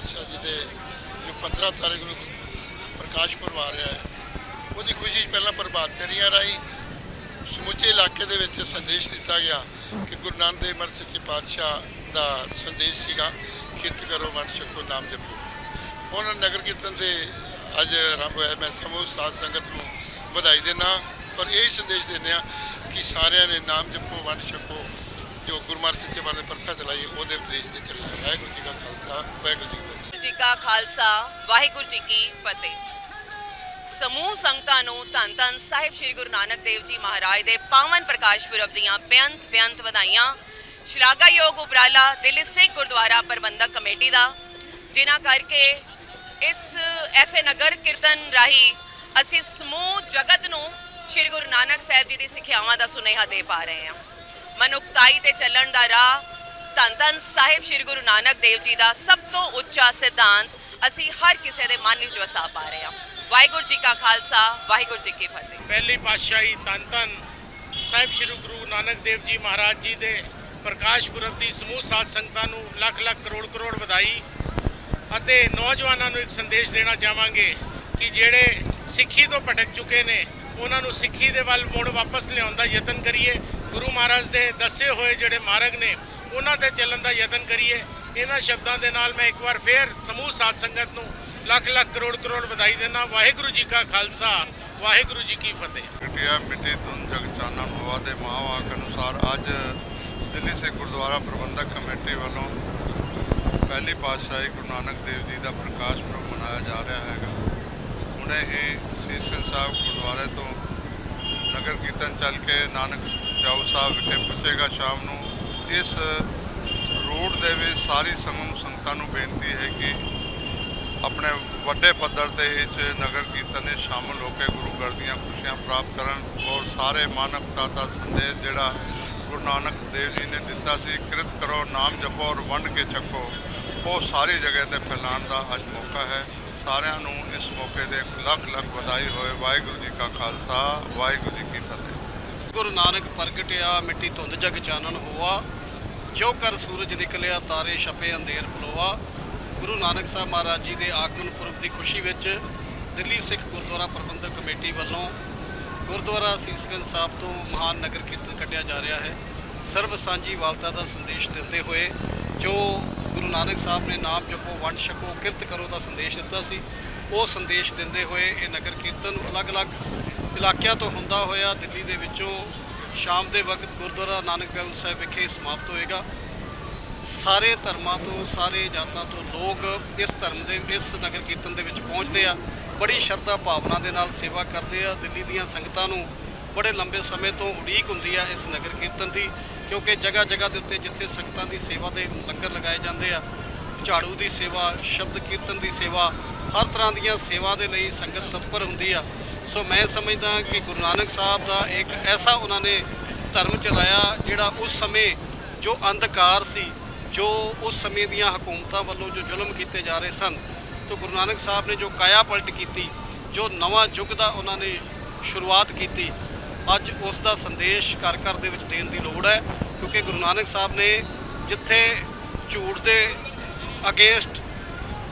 ਪਾਤਸ਼ਾਹ ਜੀ ਦੇ ਜੋ 15 ਤਾਰੀਖ ਨੂੰ ਪ੍ਰਕਾਸ਼ ਪੁਰਬ ਆ ਰਿਹਾ ਹੈ, ਉਹਦੀ ਖੁਸ਼ੀ 'ਚ ਪਹਿਲਾਂ ਪ੍ਰਭਾਤ ਫੇਰੀਆਂ ਰਾਹੀਂ ਸਮੁੱਚੇ ਇਲਾਕੇ ਦੇ ਵਿੱਚ ਸੰਦੇਸ਼ ਦਿੱਤਾ ਗਿਆ ਕਿ ਗੁਰੂ ਨਾਨਕ ਦੇਵ ਮਹਾਰਾਜ ਸੱਚੇ ਪਾਤਸ਼ਾਹ ਦਾ ਸੰਦੇਸ਼ ਸੀਗਾ ਕਿਰਤ ਕਰੋ, ਵੰਡ ਛਕੋ, ਨਾਮ ਜਪੋ ਹੁਣ ਨਗਰ ਕੀਰਤਨ ਦੇ ਅੱਜ ਆਰੰਭ ਹੋਇਆ ਮੈਂ ਸਮੂਹ ਸਾਧ ਸੰਗਤ ਨੂੰ ਵਧਾਈ ਦੇਣਾ ਪਰ ਇਹ ਸੰਦੇਸ਼ ਦਿੰਦੇ ਆ ਕਿ ਸਾਰਿਆਂ ਨੇ ਨਾਮ ਜਪੋ, ਵੰਡ ਛਕੋ, ਜੋ ਗੁਰੂ ਮਹਾਰਾਜ ਸੱਚੇ ਬਾਰੇ ਪ੍ਰਥਾ ਚਲਾਈ, ਉਹਦੇ ਉਪਦੇਸ਼ ਤੇ ਚੱਲਣਾ ਹੈ। ਕਾ ਖਾਲਸਾ, ਵਾਹਿਗੁਰੂ ਜੀ ਕੀ ਫਤਿਹ। ਜੀ ਕਾ ਖਾਲਸਾ, ਵਾਹਿਗੁਰੂ ਜੀ ਕੀ ਫਤਿਹ। ਸਮੂਹ ਸੰਗਤਾਂ ਨੂੰ ਧੰਨ ਧੰਨ ਸਾਹਿਬ ਸ੍ਰੀ ਗੁਰੂ ਨਾਨਕ ਦੇਵ ਜੀ ਮਹਾਰਾਜ ਦੇ ਪਾਵਨ ਪ੍ਰਕਾਸ਼ ਪੁਰਬ ਦੀਆਂ ਬੇਅੰਤ ਬੇਅੰਤ ਵਧਾਈਆਂ। ਸ਼ਲਾਘਾਯੋਗ ਉਪਰਾਲਾ ਦਿੱਲੀ ਸਿੱਖ ਗੁਰਦੁਆਰਾ ਪ੍ਰਬੰਧਕ ਕਮੇਟੀ ਦਾ, ਜਿਨ੍ਹਾਂ ਕਰਕੇ ਇਸ ਐਸੇ ਨਗਰ ਕੀਰਤਨ ਰਾਹੀਂ ਅਸੀਂ ਸਮੂਹ ਜਗਤ ਨੂੰ ਸ੍ਰੀ ਗੁਰੂ ਨਾਨਕ ਸਾਹਿਬ ਜੀ ਦੀ ਸਿੱਖਿਆਵਾਂ ਦਾ ਸੁਨੇਹਾ ਦੇ ਪਾ ਰਹੇ ਹਾਂ। ਮਨੁੱਖਤਾਈ ਤੇ ਚੱਲਣ ਦਾ ਰਾਹ ਧੰਨ ਧੰਨ ਸਾਹਿਬ ਸ੍ਰੀ ਗੁਰੂ ਨਾਨਕ ਦੇਵ ਜੀ ਦਾ ਸਭ ਤੋਂ ਉੱਚਾ ਸਿਧਾਂਤ ਅਸੀਂ ਹਰ ਕਿਸੇ ਦੇ ਮਨ ਵਿੱਚ ਵਸਾ ਪਾ ਰਹੇ ਹਾਂ। ਵਾਹਿਗੁਰੂ ਜੀ ਕਾ ਖਾਲਸਾ, ਵਾਹਿਗੁਰੂ ਜੀ ਕੀ ਫਤਿਹ। ਪਹਿਲੀ ਪਾਤਸ਼ਾਹੀ ਧੰਨ ਧੰਨ ਸਾਹਿਬ ਸ੍ਰੀ ਗੁਰੂ ਨਾਨਕ ਦੇਵ ਜੀ ਮਹਾਰਾਜ ਜੀ ਦੇ ਪ੍ਰਕਾਸ਼ ਪੁਰਬ ਦੀ ਸਮੂਹ ਸਾਧ ਸੰਗਤਾਂ ਨੂੰ ਲੱਖ ਲੱਖ ਕਰੋੜ ਕਰੋੜ ਵਧਾਈ ਅਤੇ ਨੌਜਵਾਨਾਂ ਨੂੰ ਇੱਕ ਸੰਦੇਸ਼ ਦੇਣਾ ਚਾਹਾਂਗੇ ਕਿ ਜਿਹੜੇ ਸਿੱਖੀ ਤੋਂ ਭਟਕ ਚੁੱਕੇ ਨੇ, ਉਹਨਾਂ ਨੂੰ ਸਿੱਖੀ ਦੇ ਵੱਲ ਮੁੜ ਵਾਪਸ ਲਿਆਉਣ ਦਾ ਯਤਨ ਕਰੀਏ। ਗੁਰੂ ਮਹਾਰਾਜ ਦੇ ਦੱਸੇ ਹੋਏ ਜਿਹੜੇ ਮਾਰਗ ਨੇ ਉਹਨਾਂ ਤੇ ਚੱਲਣ ਦਾ ਯਤਨ ਕਰੀਏ। ਇਹਨਾਂ ਸ਼ਬਦਾਂ ਦੇ ਨਾਲ ਮੈਂ ਇੱਕ ਵਾਰ ਫੇਰ ਸਮੂਹ ਸਾਧ ਸੰਗਤ ਨੂੰ ਲੱਖ ਲੱਖ ਕਰੋੜ ਕਰੋੜ ਵਧਾਈ ਦਿੰਦਾ ਵਾਹਿਗੁਰੂ ਜੀ ਕਾ ਖਾਲਸਾ, ਵਾਹਿਗੁਰੂ ਜੀ ਕੀ ਫਤਿਹ। ਮਿਟਿਆ ਮਿੱਟੀ ਧੁੰਦ ਜਗ ਚਾਨਣ ਹਵਾ ਦੇ ਮਹਾਵਾਕ ਅਨੁਸਾਰ ਅੱਜ ਦਿੱਲੀ ਸਿੱਖ ਗੁਰਦੁਆਰਾ ਪ੍ਰਬੰਧਕ ਕਮੇਟੀ ਵੱਲੋਂ ਪਹਿਲੀ ਪਾਤਸ਼ਾਹੀ ਗੁਰੂ ਨਾਨਕ ਦੇਵ ਜੀ ਦਾ ਪ੍ਰਕਾਸ਼ ਪੁਰਬ ਮਨਾਇਆ ਜਾ ਰਿਹਾ ਹੈਗਾ। ਹੁਣੇ ਹੀ ਸੀਸਗੰਜ ਸਾਹਿਬ ਗੁਰਦੁਆਰੇ ਤੋਂ ਨਗਰ ਕੀਰਤਨ ਚੱਲ ਕੇ ਨਾਨਕ ਚੌਕ ਸਾਹਿਬ ਵਿਖੇ ਪਹੁੰਚੇਗਾ। ਸ਼ਾਮ ਨੂੰ ਇਸ ਰੋਡ ਦੇ ਵਿੱਚ ਸਾਰੀ ਸੰਗਮ ਸੰਗਤਾਂ ਨੂੰ ਬੇਨਤੀ ਹੈ ਕਿ ਆਪਣੇ ਵੱਡੇ ਪੱਧਰ ਤੇ ਇਹ ਨਗਰ ਕੀਰਤਨ ਵਿੱਚ ਸ਼ਾਮਲ ਹੋ ਕੇ ਗੁਰੂ ਘਰ ਦੀਆਂ ਖੁਸ਼ੀਆਂ ਪ੍ਰਾਪਤ ਕਰਨ ਔਰ ਸਾਰੇ ਮਾਨਵਤਾ ਦਾ ਸੰਦੇਸ਼ ਜਿਹੜਾ ਗੁਰੂ ਨਾਨਕ ਦੇਵ ਜੀ ਨੇ ਦਿੱਤਾ ਸੀ, ਕਿਰਤ ਕਰੋ, ਨਾਮ ਜਪੋ ਔਰ ਵੰਡ ਕੇ ਛਕੋ ਉਹ ਸਾਰੀ ਜਗ੍ਹਾ ਤੇ ਫੈਲਾਉਣ ਦਾ ਅੱਜ ਮੌਕਾ ਹੈ। ਸਾਰਿਆਂ ਨੂੰ ਇਸ ਮੌਕੇ 'ਤੇ ਲੱਖ ਲੱਖ ਵਧਾਈ ਹੋਏ ਵਾਹਿਗੁਰੂ ਜੀ ਕਾ ਖਾਲਸਾ, ਵਾਹਿਗੁਰੂ ਜੀ ਕੀ ਫਤਿਹ। ਗੁਰੂ ਨਾਨਕ ਪ੍ਰਗਟਿਆ ਮਿੱਟੀ ਧੁੰਦ ਜਗ ਚਾਨਣ ਹੋਆ ਜੋ ਕਰ ਸੂਰਜ ਨਿਕਲਿਆ, ਤਾਰੇ ਛਪੇ, ਅੰਧੇਰ ਪਲੋਆ ਗੁਰੂ ਨਾਨਕ ਸਾਹਿਬ ਮਹਾਰਾਜ ਜੀ ਦੇ ਆਗਮਨ ਪੁਰਬ ਦੀ ਖੁਸ਼ੀ ਵਿੱਚ ਦਿੱਲੀ ਸਿੱਖ ਗੁਰਦੁਆਰਾ ਪ੍ਰਬੰਧਕ ਕਮੇਟੀ ਵੱਲੋਂ ਗੁਰਦੁਆਰਾ ਸੀਸਗੰਜ ਸਾਹਿਬ ਤੋਂ ਮਹਾਨ ਨਗਰ ਕੀਰਤਨ ਕੱਢਿਆ ਜਾ ਰਿਹਾ ਹੈ। ਸਰਬ ਸਾਂਝੀ ਵਾਲਤਾ ਦਾ ਸੰਦੇਸ਼ ਦਿੰਦੇ ਹੋਏ ਜੋ ਗੁਰੂ ਨਾਨਕ ਸਾਹਿਬ ਨੇ ਨਾਮ ਜਪੋ, ਵੰਡ ਛਕੋ, ਕਿਰਤ ਕਰੋ ਦਾ ਸੰਦੇਸ਼ ਦਿੱਤਾ ਸੀ, ਉਹ ਸੰਦੇਸ਼ ਦਿੰਦੇ ਹੋਏ ਇਹ ਨਗਰ ਕੀਰਤਨ ਅਲੱਗ-ਅਲੱਗ ਇਲਾਕਿਆਂ ਤੋਂ ਹੁੰਦਾ ਹੋਇਆ ਦਿੱਲੀ ਦੇ ਵਿੱਚੋਂ ਸ਼ਾਮ ਦੇ ਵਕਤ ਗੁਰਦੁਆਰਾ ਨਾਨਕ ਦੇਵ ਸਾਹਿਬ ਵਿਖੇ ਸਮਾਪਤ ਹੋਏਗਾ। ਸਾਰੇ ਧਰਮਾਂ ਤੋਂ, ਸਾਰੇ ਜਾਤਾਂ ਤੋਂ ਲੋਕ ਇਸ ਧਰਮ ਦੇ, ਇਸ ਨਗਰ ਕੀਰਤਨ ਦੇ ਵਿੱਚ ਪਹੁੰਚਦੇ ਆ। ਬੜੀ ਸ਼ਰਧਾ ਭਾਵਨਾ ਦੇ ਨਾਲ ਸੇਵਾ ਕਰਦੇ ਆ। ਦਿੱਲੀ ਦੀਆਂ ਸੰਗਤਾਂ ਨੂੰ ਬੜੇ ਲੰਬੇ ਸਮੇਂ ਤੋਂ ਉਡੀਕ ਹੁੰਦੀ ਆ ਇਸ ਨਗਰ ਕੀਰਤਨ ਦੀ, ਕਿਉਂਕਿ ਜਗ੍ਹਾ ਜਗ੍ਹਾ ਦੇ ਉੱਤੇ ਜਿੱਥੇ ਸੰਗਤਾਂ ਦੀ ਸੇਵਾ ਦੇ ਲੰਗਰ ਲਗਾਏ ਜਾਂਦੇ ਆ, ਝਾੜੂ ਦੀ ਸੇਵਾ, ਸ਼ਬਦ ਕੀਰਤਨ ਦੀ ਸੇਵਾ ਹਰ ਤਰ੍ਹਾਂ ਦੀਆਂ ਸੇਵਾ ਦੇ ਲਈ ਸੰਗਤ ਤਤਪਰ ਹੁੰਦੀ ਆ। ਸੋ ਮੈਂ ਸਮਝਦਾ ਕਿ ਗੁਰੂ ਨਾਨਕ ਸਾਹਿਬ ਦਾ ਇੱਕ ਐਸਾ ਉਹਨਾਂ ਨੇ ਧਰਮ ਚਲਾਇਆ ਜਿਹੜਾ ਉਸ ਸਮੇਂ ਜੋ ਅੰਧਕਾਰ ਸੀ, ਜੋ ਉਸ ਸਮੇਂ ਦੀਆਂ ਹਕੂਮਤਾਂ ਵੱਲੋਂ ਜੋ ਜ਼ੁਲਮ ਕੀਤੇ ਜਾ ਰਹੇ ਸਨ, ਤੋਂ ਗੁਰੂ ਨਾਨਕ ਸਾਹਿਬ ਨੇ ਜੋ ਕਾਇਆ ਪਲਟ ਕੀਤੀ, ਜੋ ਨਵਾਂ ਯੁੱਗ ਦਾ ਉਹਨਾਂ ਨੇ ਸ਼ੁਰੂਆਤ ਕੀਤੀ, ਅੱਜ ਉਸ ਦਾ ਸੰਦੇਸ਼ ਘਰ ਘਰ ਦੇ ਵਿੱਚ ਦੇਣ ਦੀ ਲੋੜ ਹੈ, ਕਿਉਂਕਿ ਗੁਰੂ ਨਾਨਕ ਸਾਹਿਬ ਨੇ ਜਿੱਥੇ ਝੂਠ ਦੇ ਅਗੇਂਸਟ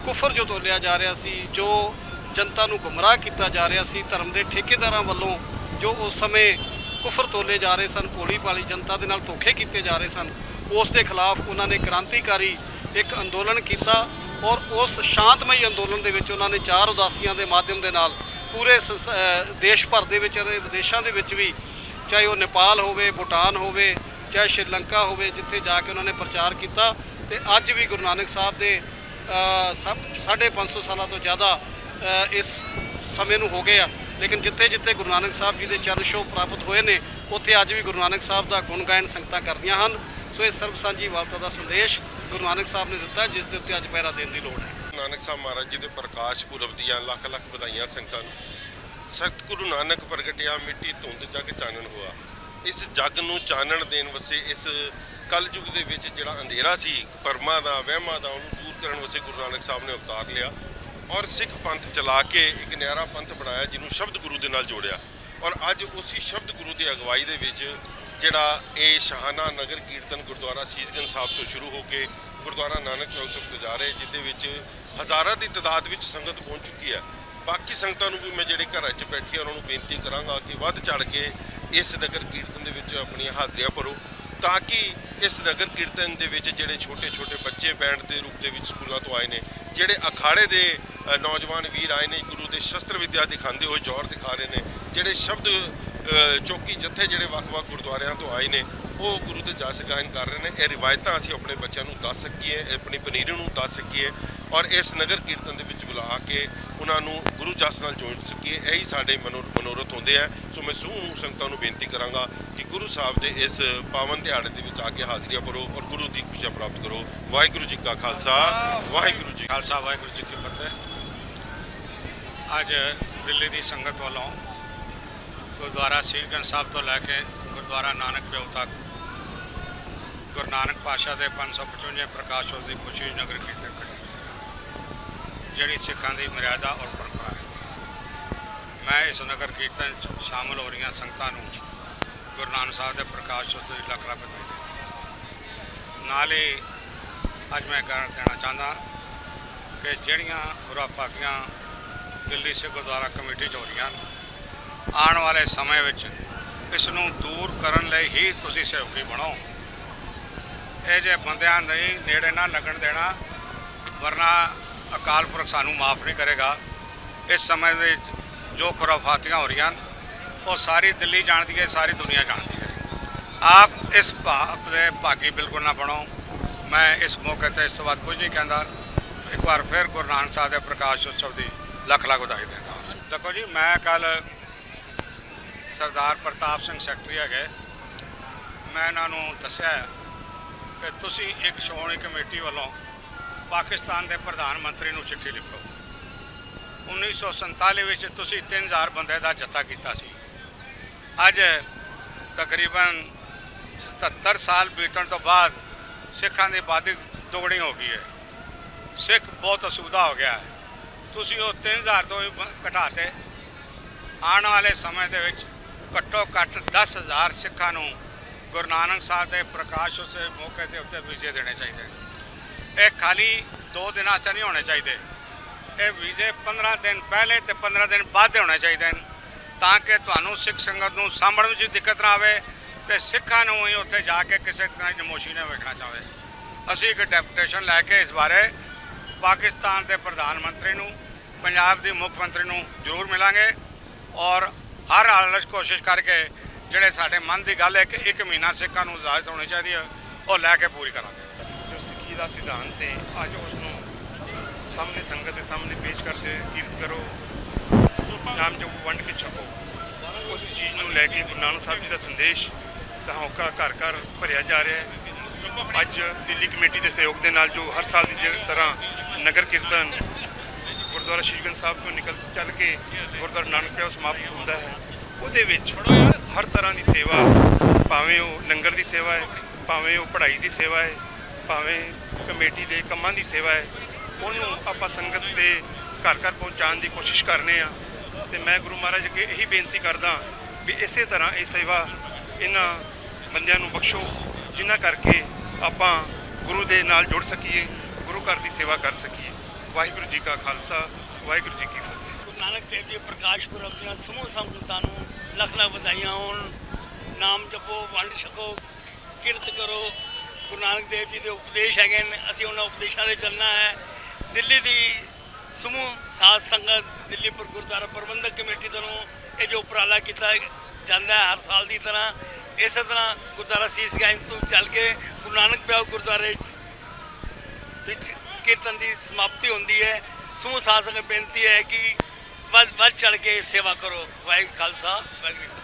ਕੁਫਰ ਜੋ ਤੋਲਿਆ ਜਾ ਰਿਹਾ ਸੀ, ਜੋ ਜਨਤਾ ਨੂੰ ਗੁੰਮਰਾਹ ਕੀਤਾ ਜਾ ਰਿਹਾ ਸੀ, ਧਰਮ ਦੇ ਠੇਕੇਦਾਰਾਂ ਵੱਲੋਂ ਜੋ ਉਸ ਸਮੇਂ ਕੁਫਰ ਤੋਲੇ ਜਾ ਰਹੇ ਸਨ, ਭੋਲੀ ਭਾਲੀ ਜਨਤਾ ਦੇ ਨਾਲ ਧੋਖੇ ਕੀਤੇ ਜਾ ਰਹੇ ਸਨ, ਉਸ ਦੇ ਖਿਲਾਫ ਉਹਨਾਂ ਨੇ ਕ੍ਰਾਂਤੀਕਾਰੀ ਇੱਕ ਅੰਦੋਲਨ ਕੀਤਾ ਔਰ ਉਸ ਸ਼ਾਂਤਮਈ ਅੰਦੋਲਨ ਦੇ ਵਿੱਚ ਉਹਨਾਂ ਨੇ ਚਾਰ ਉਦਾਸੀਆਂ ਦੇ ਮਾਧਿਅਮ ਦੇ ਨਾਲ ਪੂਰੇ ਸੰਸ- ਦੇਸ਼ ਭਰ ਦੇ ਵਿੱਚ ਅਤੇ ਵਿਦੇਸ਼ਾਂ ਦੇ ਵਿੱਚ ਵੀ ਚਾਹੇ ਉਹ ਨੇਪਾਲ ਹੋਵੇ, ਭੂਟਾਨ ਹੋਵੇ, ਚਾਹੇ ਸ਼੍ਰੀਲੰਕਾ ਹੋਵੇ, ਜਿੱਥੇ ਜਾ ਕੇ ਉਹਨਾਂ ਨੇ ਪ੍ਰਚਾਰ ਕੀਤਾ ਤੇ ਅੱਜ ਵੀ ਗੁਰੂ ਨਾਨਕ ਸਾਹਿਬ ਦੇ ਸਭ 550 ਸਾਲਾਂ ਤੋਂ ਜ਼ਿਆਦਾ ਇਸ ਸਮੇਂ ਨੂੰ ਹੋ ਗਏ ਆ। ਲੇਕਿਨ ਜਿੱਥੇ ਜਿੱਥੇ ਗੁਰੂ ਨਾਨਕ ਸਾਹਿਬ ਜੀ ਦੇ ਚਰਨ ਛੋਹ ਪ੍ਰਾਪਤ ਹੋਏ ਨੇ, ਉੱਥੇ ਅੱਜ ਵੀ ਗੁਰੂ ਨਾਨਕ ਸਾਹਿਬ ਦਾ ਗੁਣ ਗਾਇਨ ਸੰਗਤਾਂ ਕਰਦੀਆਂ ਹਨ। ਸੋ ਇਹ ਸਰਬ ਸਾਂਝੀ ਵਾਲਤਾ ਦਾ ਸੰਦੇਸ਼ ਗੁਰੂ ਨਾਨਕ ਸਾਹਿਬ ਨੇ ਦਿੱਤਾ, ਜਿਸ ਦੇ ਉੱਤੇ ਅੱਜ ਪਹਿਰਾ ਦੇਣ ਦੀ ਲੋੜ ਹੈ। ਨਾਨਕ ਸਾਹਿਬ ਮਹਾਰਾਜ ਜੀ ਦੇ ਪ੍ਰਕਾਸ਼ ਪੁਰਬ ਦੀਆਂ ਲੱਖ ਲੱਖ ਵਧਾਈਆਂ ਸੰਗਤਾਂ ਨੂੰ। ਸਖਤ ਗੁਰੂ ਨਾਨਕ ਪ੍ਰਗਟਿਆ, ਮਿੱਟੀ ਧੁੰਦ ਜਗ ਚਾਨਣ ਹੋਆ। ਇਸ ਜਗ ਨੂੰ ਚਾਨਣ ਦੇਣ ਵਸੇ ਇਸ ਕਲਯੁਗ ਦੇ ਵਿੱਚ ਜਿਹੜਾ ਅੰਧੇਰਾ ਸੀ, ਪਰਮਾ ਦਾ, ਵਹਿਮਾਂ ਦਾ, ਉਹਨੂੰ ਦੂਰ ਕਰਨ ਵਾਸਤੇ ਗੁਰੂ ਨਾਨਕ ਸਾਹਿਬ ਨੇ ਅਵਤਾਰ ਲਿਆ ਔਰ ਸਿੱਖ ਪੰਥ ਚਲਾ ਕੇ ਇੱਕ ਨਿਆਰਾ ਪੰਥ ਬਣਾਇਆ ਜਿਹਨੂੰ ਸ਼ਬਦ ਗੁਰੂ ਦੇ ਨਾਲ ਜੋੜਿਆ। ਔਰ ਅੱਜ ਉਸੇ ਸ਼ਬਦ ਗੁਰੂ ਦੀ ਅਗਵਾਈ ਦੇ ਵਿੱਚ ਜਿਹੜਾ ਇਹ ਸ਼ਾਹਾਨਾ ਨਗਰ ਕੀਰਤਨ ਗੁਰਦੁਆਰਾ ਸੀਸਗੰਜ ਸਾਹਿਬ ਤੋਂ ਸ਼ੁਰੂ ਹੋ ਕੇ ਗੁਰਦੁਆਰਾ ਨਾਨਕ ਚੌਕ ਤੋਂ ਜਾ ਰਹੇ, ਜਿੱਦੇ ਵਿੱਚ ਹਜ਼ਾਰਾਂ ਦੀ ਤਦਾਦ ਵਿੱਚ ਸੰਗਤ ਪਹੁੰਚ ਚੁੱਕੀ ਹੈ। ਬਾਕੀ ਸੰਗਤਾਂ ਨੂੰ ਵੀ ਮੈਂ ਜਿਹੜੇ ਘਰਾਂ 'ਚ ਬੈਠੀ ਆ ਉਹਨਾਂ ਨੂੰ ਬੇਨਤੀ ਕਰਾਂਗਾ ਕਿ ਵੱਧ ਚੜ ਕੇ ਇਸ ਨਗਰ ਕੀਰਤਨ ਦੇ ਵਿੱਚ ਆਪਣੀਆਂ ਹਾਜ਼ਰੀਆਂ ਭਰੋ। ਤਾਂ ਕਿ ਇਸ ਨਗਰ ਕੀਰਤਨ ਦੇ ਵਿੱਚ ਜਿਹੜੇ ਛੋਟੇ ਛੋਟੇ ਬੱਚੇ ਬੈਂਡ ਦੇ ਰੂਪ ਦੇ ਵਿੱਚ ਸਕੂਲਾਂ ਤੋਂ ਆਏ ਨੇ ਜਿਹੜੇ ਅਖਾੜੇ ਦੇ ਨੌਜਵਾਨ ਵੀਰ ਆਏ ਨੇ ਗੁਰੂ ਦੇ ਸ਼ਸਤਰ ਵਿਦਿਆ ਦਿਖਾਉਂਦੇ ਹੋਏ ਜੋਰ ਦਿਖਾ ਰਹੇ ਨੇ ਜਿਹੜੇ ਸ਼ਬਦ ਅ, ਚੌਕੀ ਜੱਥੇ ਜਿਹੜੇ ਵੱਖ-ਵੱਖ ਗੁਰਦੁਆਰਿਆਂ ਤੋਂ ਆਏ ਨੇ ਉਹ ਗੁਰੂ ਦੇ ਜਸ ਗਾਇਨ ਕਰ ਰਹੇ ਨੇ। ਇਹ ਰਿਵਾਇਤਾਂ ਅਸੀਂ ਆਪਣੇ ਬੱਚਿਆਂ ਨੂੰ ਦੱਸ ਸਕੀਏ ਆਪਣੀ ਪਨੀਰੀ ਨੂੰ ਦੱਸ ਸਕੀਏ ਔਰ ਇਸ ਨਗਰ ਕੀਰਤਨ ਦੇ ਵਿੱਚ ਬੁਲਾ ਕੇ ਉਹਨਾਂ ਨੂੰ ਗੁਰੂ ਜਸ ਨਾਲ ਜੋੜ ਸਕੀਏ। ਇਹੀ ਸਾਡੇ ਮਨੋ- ਮਨੋਰਥ ਹੁੰਦੇ ਆ। ਸੋ ਮੈਂ ਸਮੂਹ ਸੰਗਤਾਂ ਨੂੰ ਬੇਨਤੀ ਕਰਾਂਗਾ ਕਿ ਗੁਰੂ ਸਾਹਿਬ ਦੇ ਇਸ ਪਾਵਨ ਦਿਹਾੜੇ ਦੇ ਵਿੱਚ ਆ ਕੇ ਹਾਜ਼ਰੀਆਂ ਭਰੋ ਔਰ ਗੁਰੂ ਦੀ ਖੁਸ਼ੀਆਂ ਪ੍ਰਾਪਤ ਕਰੋ। ਵਾਹਿਗੁਰੂ ਜੀ ਕਾ ਖਾਲਸਾ। ਵਾਹਿਗੁਰੂ ਜੀ ਖਾਲਸਾ, ਵਾਹਿਗੁਰੂ ਜੀ ਕੀ ਫਤਿਹ। ਅੱਜ ਦਿੱਲੀ ਦੀ ਸੰਗਤ ਵੱਲੋਂ ਗੁਰਦੁਆਰਾ ਸੀਰਗੰਜ ਸਾਹਿਬ ਤੋਂ ਲੈ ਕੇ ਗੁਰਦੁਆਰਾ ਨਾਨਕ ਦੇਵ ਤੱਕ ਗੁਰੂ ਨਾਨਕ ਪਾਤਸ਼ਾਹ ਦੇ 555 ਪ੍ਰਕਾਸ਼ ਉਤਸਵ ਦੀ ਖੁਸ਼ੀ ਨਗਰ ਕੀਰਤਨ ਕੱਢਿਆ ਗਿਆ। ਜਿਹੜੀ ਸਿੱਖਾਂ ਦੀ ਮਰਿਆਦਾ ਔਰ ਪਰੰਪਰਾ ਹੈ। ਮੈਂ ਇਸ ਨਗਰ ਕੀਰਤਨ 'ਚ ਸ਼ਾਮਲ ਹੋ ਰਹੀਆਂ ਸੰਗਤਾਂ ਨੂੰ ਗੁਰੂ ਨਾਨਕ ਸਾਹਿਬ ਦੇ ਪ੍ਰਕਾਸ਼ ਉਤਸਵ ਦੀ ਲੱਖ ਲੱਖ ਵਧਾਈ ਦਿੰਦਾ ਨਾਲ ਹੀ ਅੱਜ ਮੈਂ ਕਹਿਣਾ ਕਹਿਣਾ ਚਾਹੁੰਦਾ ਕਿ ਜਿਹੜੀਆਂ ਖੁਰਾਪਾਤੀਆਂ ਦਿੱਲੀ ਸਿੱਖ ਗੁਰਦੁਆਰਾ ਕਮੇਟੀ 'ਚ ਹੋ ਰਹੀਆਂ ਹਨ, ਆਉਣ ਵਾਲੇ ਸਮੇਂ ਵਿੱਚ ਇਸ ਨੂੰ ਦੂਰ ਕਰਨ ਲਈ ਹੀ ਤੁਸੀਂ ਸਹਿਯੋਗੀ ਬਣੋ। ਇਹ ਜੇ ਬੰਦਿਆਂ ਨਹੀਂ ਨੇੜੇ ਨਾ ਲੱਗਣ ਦੇਣਾ ਵਰਨਾ ਅਕਾਲ ਪੁਰਖ ਸਾਨੂੰ ਮਾਫ ਨਹੀਂ ਕਰੇਗਾ। ਇਸ ਸਮੇਂ ਦੇ ਜੋ ਖੁਰਾਫਾਤੀਆਂ ਹੋ ਰਹੀਆਂ ਹਨ, ਉਹ ਸਾਰੀ ਦਿੱਲੀ ਜਾਣਦੀ ਹੈ ਸਾਰੀ ਦੁਨੀਆ ਜਾਣਦੀ ਹੈ। ਆਪ ਇਸ ਭਾਵ ਦੇ ਭਾਗੀ ਬਿਲਕੁਲ ਨਾ ਬਣੋ। ਮੈਂ ਇਸ ਮੌਕੇ ਤੇ ਇਸ ਤੋਂ ਬਾਅਦ ਕੁਝ ਨਹੀਂ ਕਹਿੰਦਾ। ਇੱਕ ਵਾਰ ਫਿਰ ਗੁਰੂ ਨਾਨਕ ਸਾਹਿਬ ਦੇ ਪ੍ਰਕਾਸ਼ ਉਤਸਵ ਦੀ ਲੱਖ ਲੱਖ ਵਧਾਈ ਦਿੰਦਾ ਹਾਂ। ਦੇਖੋ ਜੀ ਮੈਂ ਕੱਲ ਸਰਦਾਰ ਪ੍ਰਤਾਪ ਸਿੰਘ ਸੈਕਟਰੀ ਹੈਗੇ। ਮੈਂ ਇਹਨਾਂ ਨੂੰ ਦੱਸਿਆ ਕਿ ਤੁਸੀਂ ਇੱਕ ਸ਼੍ਰੋਮਣੀ ਕਮੇਟੀ ਵੱਲੋਂ ਪਾਕਿਸਤਾਨ ਦੇ ਪ੍ਰਧਾਨ ਮੰਤਰੀ ਨੂੰ ਚਿੱਠੀ ਲਿਖੋ। 1947 ਵਿੱਚ ਤੁਸੀਂ 3000 ਬੰਦੇ ਦਾ ਜੱਥਾ ਕੀਤਾ ਸੀ। ਅੱਜ ਤਕਰੀਬਨ 77 ਸਾਲ ਬੀਤਣ ਤੋਂ ਬਾਅਦ ਸਿੱਖਾਂ ਦੀ ਆਬਾਦੀ ਦੁੱਗਣੀ ਹੋ ਗਈ ਹੈ। ਸਿੱਖ ਬਹੁਤ ਅਸੁਵਿਧਾ ਹੋ ਗਿਆ ਹੈ। ਤੁਸੀਂ ਉਹ 3000 ਤੋਂ ਵੀ ਘਟਾਤੇ ਆਉਣ ਵਾਲੇ ਸਮੇਂ ਦੇ ਵਿੱਚ ਘੱਟੋ ਘੱਟ 10000 ਸਿੱਖਾਂ ਨੂੰ ਗੁਰੂ ਨਾਨਕ ਸਾਹਿਬ ਦੇ ਪ੍ਰਕਾਸ਼ ਉਸੇ ਮੌਕੇ ਦੇ ਉੱਤੇ ਵੀਜ਼ੇ ਦੇਣੇ ਚਾਹੀਦੇ ਨੇ। ਇਹ ਖਾਲੀ 2 ਦਿਨਾਂ ਵਾਸਤੇ ਨਹੀਂ ਹੋਣੇ ਚਾਹੀਦੇ। ਇਹ ਵੀਜ਼ੇ 15 ਦਿਨ ਪਹਿਲੇ ਤੇ 15 ਦਿਨ ਬਾਅਦ ਦੇ ਹੋਣੇ ਚਾਹੀਦੇ ਨੇ ਤਾਂ ਕਿ ਤੁਹਾਨੂੰ ਸਿੱਖ ਸੰਗਤ ਨੂੰ ਸਾਂਭਣ ਵਿੱਚ ਦਿੱਕਤ ਨਾ ਆਵੇ ਤੇ ਸਿੱਖਾਂ ਨੂੰ ਹੀ ਉੱਥੇ ਜਾ ਕੇ ਕਿਸੇ ਤਰ੍ਹਾਂ ਦੀ ਨਮੋਸ਼ੀ ਨਾ ਵੇਖਣਾ ਚਾਹਵੇ ਅਸੀਂ ਇੱਕ ਡੈਪੂਟੇਸ਼ਨ ਲੈ ਕੇ ਇਸ ਬਾਰੇ ਪਾਕਿਸਤਾਨ ਦੇ ਪ੍ਰਧਾਨ ਮੰਤਰੀ ਨੂੰ, ਪੰਜਾਬ ਦੇ ਮੁੱਖ ਮੰਤਰੀ ਨੂੰ ਜ਼ਰੂਰ ਮਿਲਾਂਗੇ ਔਰ ਹਰ ਹਾਲਤ ਕੋਸ਼ਿਸ਼ ਕਰਕੇ ਜਿਹੜੇ ਸਾਡੇ ਮਨ ਦੀ ਗੱਲ ਹੈ ਕਿ ਇੱਕ ਮਹੀਨਾ ਸਿੱਖਾਂ ਨੂੰ ਇਜਾਜ਼ਤ ਹੋਣੀ ਚਾਹੀਦੀ ਹੈ, ਉਹ ਲੈ ਕੇ ਪੂਰੀ ਕਰਾਂਗੇ। ਜੋ ਸਿੱਖੀ ਦਾ ਸਿਧਾਂਤ ਹੈ ਅੱਜ ਉਸ ਨੂੰ ਸਾਹਮਣੇ ਸੰਗਤ ਦੇ ਸਾਹਮਣੇ ਪੇਸ਼ ਕਰਦੇ ਕੀਰਤ ਕਰੋ, ਨਾਮ ਜਪ, ਵੰਡ ਕੇ ਛਕੋ। ਉਸ ਚੀਜ਼ ਨੂੰ ਲੈ ਕੇ ਗੁਰੂ ਨਾਨਕ ਸਾਹਿਬ ਜੀ ਦਾ ਸੰਦੇਸ਼ ਦਾ ਹੋਕਾ ਘਰ ਘਰ ਭਰਿਆ ਜਾ ਰਿਹਾ ਹੈ। ਅੱਜ ਦਿੱਲੀ ਕਮੇਟੀ ਦੇ ਸਹਿਯੋਗ ਦੇ ਨਾਲ ਜੋ ਹਰ ਸਾਲ ਦੀ ਜ- ਤਰ੍ਹਾਂ ਨਗਰ ਕੀਰਤਨ ਗੁਰਦੁਆਰਾ ਸ਼੍ਰੀਗੰਜ ਸਾਹਿਬ ਤੋਂ ਨਿਕਲ ਚੱਲ ਕੇ ਗੁਰਦੁਆਰਾ ਨਾਨਕ ਦੇਵ ਸਮਾਪਤ ਹੁੰਦਾ ਹੈ ਉਹਦੇ ਵਿੱਚ ਹਰ ਤਰ੍ਹਾਂ ਦੀ ਸੇਵਾ, ਭਾਵੇਂ ਉਹ ਲੰਗਰ ਦੀ ਸੇਵਾ ਹੈ, ਭਾਵੇਂ ਉਹ ਪੜ੍ਹਾਈ ਦੀ ਸੇਵਾ ਹੈ, ਭਾਵੇਂ ਕਮੇਟੀ ਦੇ ਕੰਮਾਂ ਦੀ ਸੇਵਾ ਹੈ, ਉਹਨੂੰ ਆਪਾਂ ਸੰਗਤ ਦੇ ਘਰ ਘਰ ਪਹੁੰਚਾਉਣ ਦੀ ਕੋਸ਼ਿਸ਼ ਕਰਨੇ ਆ। ਤੇ ਮੈਂ ਗੁਰੂ ਮਹਾਰਾਜ ਅੱਗੇ ਇਹੀ ਬੇਨਤੀ ਕਰਦਾ ਵੀ ਇਸੇ ਤਰ੍ਹਾਂ ਇਹ ਸੇਵਾ ਇਹਨਾਂ ਬੰਦਿਆਂ ਨੂੰ ਬਖਸ਼ੋ, ਜਿਨ੍ਹਾਂ ਕਰਕੇ ਆਪਾਂ ਗੁਰੂ ਦੇ ਨਾਲ ਜੁੜ ਸਕੀਏ, ਗੁਰੂ ਘਰ ਦੀ ਸੇਵਾ ਕਰ ਸਕੀਏ। ਵਾਹਿਗੁਰੂ ਜੀ ਕਾ ਖਾਲਸਾ, ਵਾਹਿਗੁਰੂ ਜੀ ਕੀ ਫਤਿਹ। ਗੁਰੂ ਨਾਨਕ ਦੇਵ ਜੀ ਦੇ ਪ੍ਰਕਾਸ਼ ਪੁਰਬ ਦੀਆਂ ਸਮੂਹ ਸੰਗਤਾਂ ਨੂੰ ਲੱਖ ਲੱਖ ਵਧਾਈਆਂ ਹੋਣ। ਨਾਮ ਜਪੋ, ਵੰਡ ਛਕੋ, ਕਿਰਤ ਕਰੋ। ਗੁਰੂ ਨਾਨਕ ਦੇਵ ਜੀ ਦੇ ਉਪਦੇਸ਼ ਹੈਗੇ ਨੇ। ਅਸੀਂ ਉਹਨਾਂ ਉਪਦੇਸ਼ਾਂ ਦੇ ਚੱਲਣਾ ਹੈ। ਦਿੱਲੀ ਦੀ ਸਮੂਹ ਸਾਧ ਸੰਗਤ ਦਿੱਲੀ ਪਰ ਗੁਰਦੁਆਰਾ ਪ੍ਰਬੰਧਕ ਕਮੇਟੀ ਵੱਲੋਂ ਇਹ ਜੋ ਉਪਰਾਲਾ ਕੀਤਾ ਜਾਂਦਾ ਹੈ ਹਰ ਸਾਲ ਦੀ ਤਰ੍ਹਾਂ, ਇਸੇ ਤਰ੍ਹਾਂ ਗੁਰਦੁਆਰਾ ਸੀਸ ਤੋਂ ਚੱਲ ਕੇ ਗੁਰੂ ਨਾਨਕ ਪਿਆਓ ਗੁਰਦੁਆਰੇ ਵਿੱਚ ਕੀਰਤਨ ਦੀ ਸਮਾਪਤੀ ਹੁੰਦੀ ਹੈ। ਸਮੂਹ ਸਾਧ ਸੰਗਤ ਬੇਨਤੀ ਹੈ ਕਿ ਵੱਧ ਵੱਧ ਚੜ ਕੇ ਸੇਵਾ ਕਰੋ। ਵਾਹਿਗੁਰੂ ਖਾਲਸਾ ਵਾਹਿਗੁਰੂ